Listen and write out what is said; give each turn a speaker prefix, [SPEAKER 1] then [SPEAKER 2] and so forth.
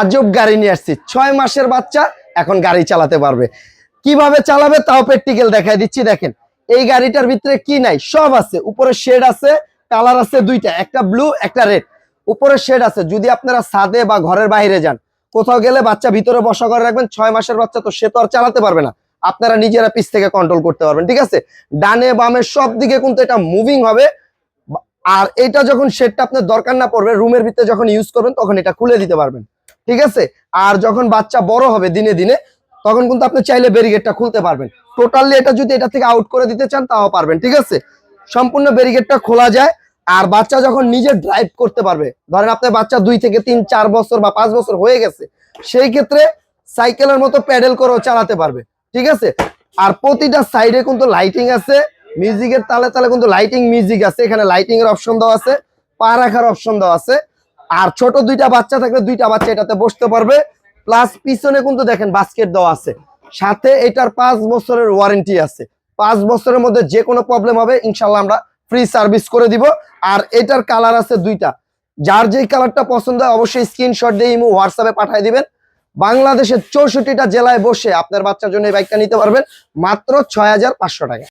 [SPEAKER 1] আজব গাড়ি নিয়ে আসছি। ছয় মাসের বাচ্চা, এখন গাড়ি চালাতে পারবে। কীভাবে চালাবে তাও প্র্যাকটিক্যাল দেখাই দিচ্ছি, দেখেন। এই গাড়িটার ভিতরে কি নাই? সব আছে। উপরে শেড আছে কালার আছে দুইটা, একটা ব্লু একটা রেড উপরে শেড আছে। যদি আপনারা ছাদে বা ঘরের বাইরে যান, কোথাও গেলে বাচ্চা ভিতরে বসা করে রাখবেন, ছয় মাসের বাচ্চা তো সে তো আর চালাতে পারবে না। আপনারা নিজেরা পিছ থেকে কন্ট্রোল করতে পারবেন, ঠিক আছে? ডানে বামে সব দিকে কিন্তু এটা মুভিং হবে। আর এটা যখন শেডটা আপনার দরকার না পড়বে রুমের ভিতরে যখন ইউজ করবেন, তখন এটা খুলে দিতে পারবেন। ঠিক আছে? আর যখন বাচ্চা বড় হবে দিনে দিনে, তখন কিন্তু আপনি চাইলে ব্যারিগেডটা খুলতে পারবেন। টোটালি এটা যদি এটা থেকে আউট করে দিতে চান, তাও পারবেন, ঠিক আছে? সম্পূর্ণ ব্যারিগেডটা খোলা যায়, আর বাচ্চা যখন নিজে ড্রাইভ করতে পারবে, ধরেন আপনার বাচ্চা দুই থেকে তিন, চার বছর বা পাঁচ বছর হয়ে গেছে, সেই ক্ষেত্রে সাইকেলের মতো প্যাডেল করেও চালাতে পারবে, ঠিক আছে? আর প্রতিটা সাইডে কিন্তু লাইটিং আছে মিউজিকের তালে তালে কিন্তু লাইটিং মিউজিক আছে, এখানে লাইটিং এর অপশন দেওয়া আছে, পা রাখার অপশন দেওয়া আছে আর ছোট দুইটা বাচ্চা থাকলে দুইটা বাচ্চা এটাতে বসতে পারবে। প্লাস পিছনে কিন্তু দেখেন বাস্কেট দেওয়া আছে। সাথে এটার পাঁচ বছরের ওয়ারেন্টি আছে। পাঁচ বছরের মধ্যে যে কোনো প্রবলেম হবে, ইনশাল্লাহ আমরা ফ্রি সার্ভিস করে দিব। আর এটার কালার আছে দুইটা। যার যেই কালারটা পছন্দ হয়, অবশ্যই স্ক্রিনশট দিয়ে ইমো হোয়াটসঅ্যাপে পাঠিয়ে দিবেন। বাংলাদেশের চৌষট্টিটা জেলায় বসে আপনার বাচ্চার জন্য এই বাইকটা নিতে পারবেন। মাত্র ছয় হাজার পাঁচশো টাকা।